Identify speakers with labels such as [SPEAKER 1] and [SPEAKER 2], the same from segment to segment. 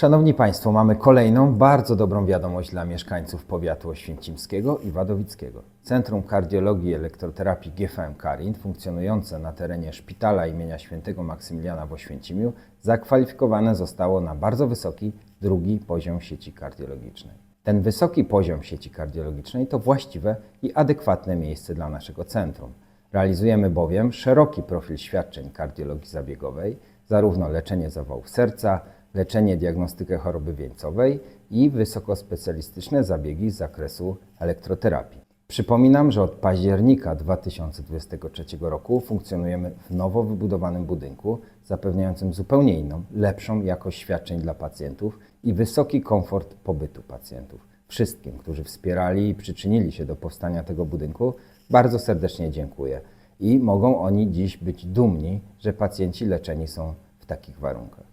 [SPEAKER 1] Szanowni Państwo, mamy kolejną bardzo dobrą wiadomość dla mieszkańców powiatu oświęcimskiego i wadowickiego. Centrum Kardiologii i Elektroterapii GFM Karin, funkcjonujące na terenie szpitala imienia świętego Maksymiliana w Oświęcimiu, zakwalifikowane zostało na bardzo wysoki drugi poziom sieci kardiologicznej. Ten wysoki poziom sieci kardiologicznej to właściwe i adekwatne miejsce dla naszego centrum. Realizujemy bowiem szeroki profil świadczeń kardiologii zabiegowej, zarówno leczenie zawałów serca, leczenie diagnostykę choroby wieńcowej i wysokospecjalistyczne zabiegi z zakresu elektroterapii. Przypominam, że od października 2023 roku funkcjonujemy w nowo wybudowanym budynku, zapewniającym zupełnie inną, lepszą jakość świadczeń dla pacjentów i wysoki komfort pobytu pacjentów. Wszystkim, którzy wspierali i przyczynili się do powstania tego budynku, bardzo serdecznie dziękuję i mogą oni dziś być dumni, że pacjenci leczeni są w takich warunkach.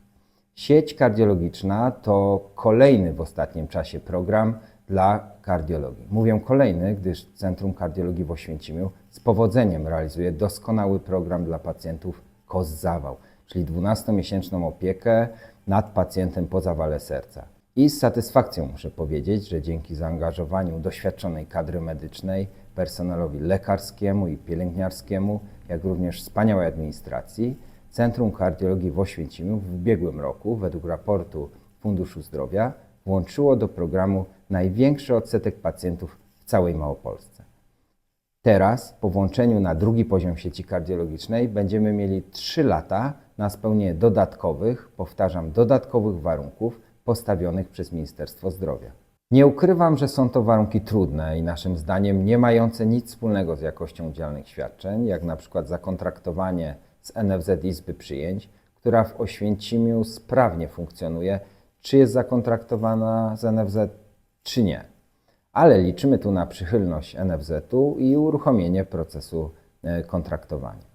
[SPEAKER 1] Sieć kardiologiczna to kolejny w ostatnim czasie program dla kardiologii. Mówię kolejny, gdyż Centrum Kardiologii w Oświęcimiu z powodzeniem realizuje doskonały program dla pacjentów KOS-zawał, czyli 12-miesięczną opiekę nad pacjentem po zawale serca. I z satysfakcją muszę powiedzieć, że dzięki zaangażowaniu doświadczonej kadry medycznej, personelowi lekarskiemu i pielęgniarskiemu, jak również wspaniałej administracji, Centrum Kardiologii w Oświęcimiu w ubiegłym roku, według raportu Funduszu Zdrowia, włączyło do programu największy odsetek pacjentów w całej Małopolsce. Teraz, po włączeniu na drugi poziom sieci kardiologicznej, będziemy mieli 3 lata na spełnienie dodatkowych, powtarzam, dodatkowych warunków postawionych przez Ministerstwo Zdrowia. Nie ukrywam, że są to warunki trudne i naszym zdaniem nie mające nic wspólnego z jakością udzielanych świadczeń, jak na przykład zakontraktowanie z NFZ Izby Przyjęć, która w Oświęcimiu sprawnie funkcjonuje, czy jest zakontraktowana z NFZ, czy nie. Ale liczymy tu na przychylność NFZ-u i uruchomienie procesu e, kontraktowania.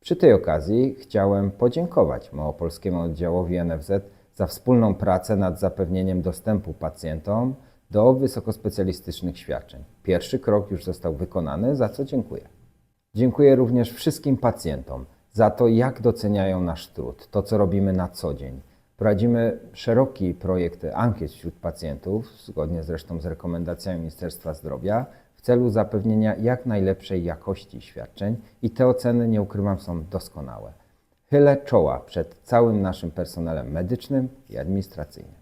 [SPEAKER 1] Przy tej okazji chciałem podziękować Małopolskiemu Oddziałowi NFZ za wspólną pracę nad zapewnieniem dostępu pacjentom do wysokospecjalistycznych świadczeń. Pierwszy krok już został wykonany, za co dziękuję. Dziękuję również wszystkim pacjentom za to, jak doceniają nasz trud, to co robimy na co dzień. Prowadzimy szeroki projekt ankiet wśród pacjentów, zgodnie zresztą z rekomendacjami Ministerstwa Zdrowia, w celu zapewnienia jak najlepszej jakości świadczeń i te oceny, nie ukrywam, są doskonałe. Chylę czoła przed całym naszym personelem medycznym i administracyjnym.